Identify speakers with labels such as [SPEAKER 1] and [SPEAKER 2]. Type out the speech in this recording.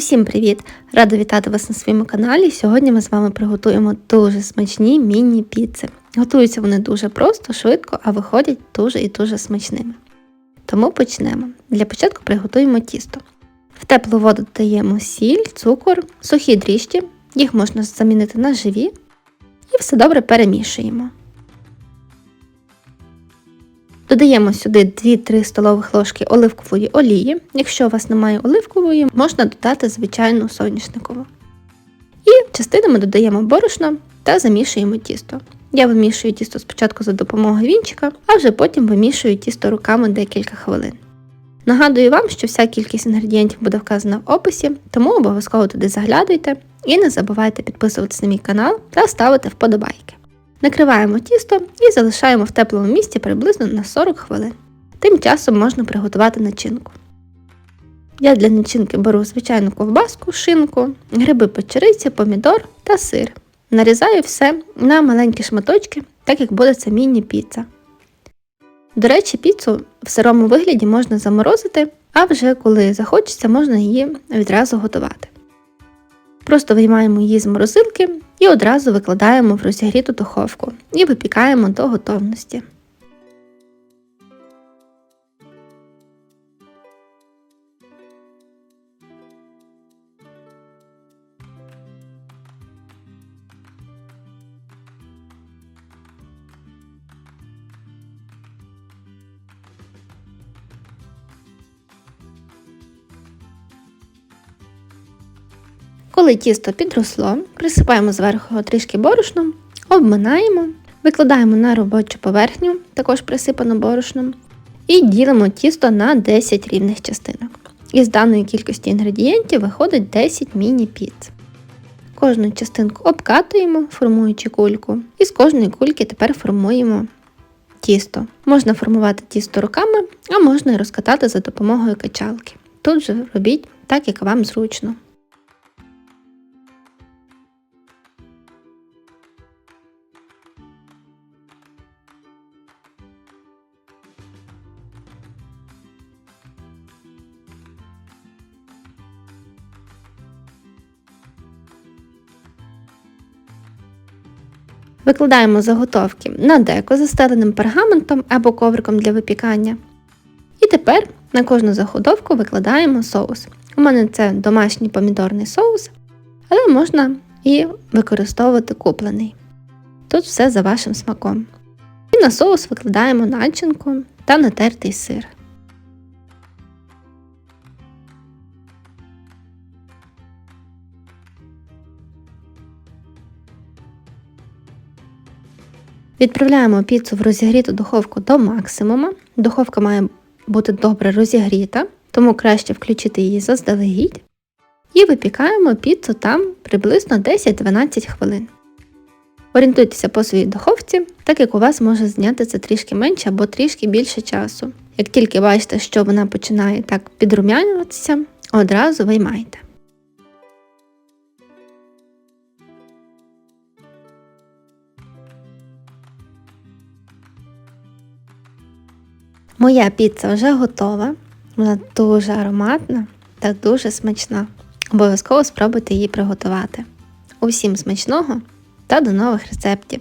[SPEAKER 1] Усім привіт! Рада вітати вас на своєму каналі. Сьогодні ми з вами приготуємо дуже смачні міні-піци. Готуються вони дуже просто, швидко, а виходять дуже і дуже смачними. Тому почнемо. Для початку приготуємо тісто. В теплу воду додаємо сіль, цукор, сухі дріжджі, їх можна замінити на живі, і все добре перемішуємо. Додаємо сюди 2-3 столових ложки оливкової олії. Якщо у вас немає оливкової, можна додати звичайну соняшникову. І частинами додаємо борошно та замішуємо тісто. Я вимішую тісто спочатку за допомогою вінчика, а вже потім вимішую тісто руками декілька хвилин. Нагадую вам, що вся кількість інгредієнтів буде вказана в описі, тому обов'язково туди заглядуйте і не забувайте підписуватися на мій канал та ставити вподобайки. Накриваємо тісто і залишаємо в теплому місці приблизно на 40 хвилин. Тим часом можна приготувати начинку. Я для начинки беру звичайну ковбаску, шинку, гриби печериці, помідор та сир. Нарізаю все на маленькі шматочки, так як буде це міні-піца. До речі, піцу в сирому вигляді можна заморозити, а вже коли захочеться, можна її відразу готувати. Просто виймаємо її з морозилки і одразу викладаємо в розігріту духовку і випікаємо до готовності. Коли тісто підросло, присипаємо зверху трішки борошном, обминаємо, викладаємо на робочу поверхню, також присипану борошном, і ділимо тісто на 10 рівних частинок. Із даної кількості інгредієнтів виходить 10 міні-піц. Кожну частинку обкатуємо, формуючи кульку, і з кожної кульки тепер формуємо тісто. Можна формувати тісто руками, а можна і розкатати за допомогою качалки. Тут же робіть так, як вам зручно. Викладаємо заготовки на деко застеленим пергаментом або ковриком для випікання. І тепер на кожну заготовку викладаємо соус. У мене це домашній помідорний соус, але можна і використовувати куплений. Тут все за вашим смаком. І на соус викладаємо начинку та натертий сир. Відправляємо піцу в розігріту духовку до максимуму. Духовка має бути добре розігріта, тому краще включити її заздалегідь. І випікаємо піцу там приблизно 10-12 хвилин. Орієнтуйтеся по своїй духовці, так як у вас може зняти це трішки менше або трішки більше часу. Як тільки бачите, що вона починає так підрумянюватися, одразу виймайте. Моя піца вже готова, вона дуже ароматна та дуже смачна. Обов'язково спробуйте її приготувати. Усім смачного та до нових рецептів!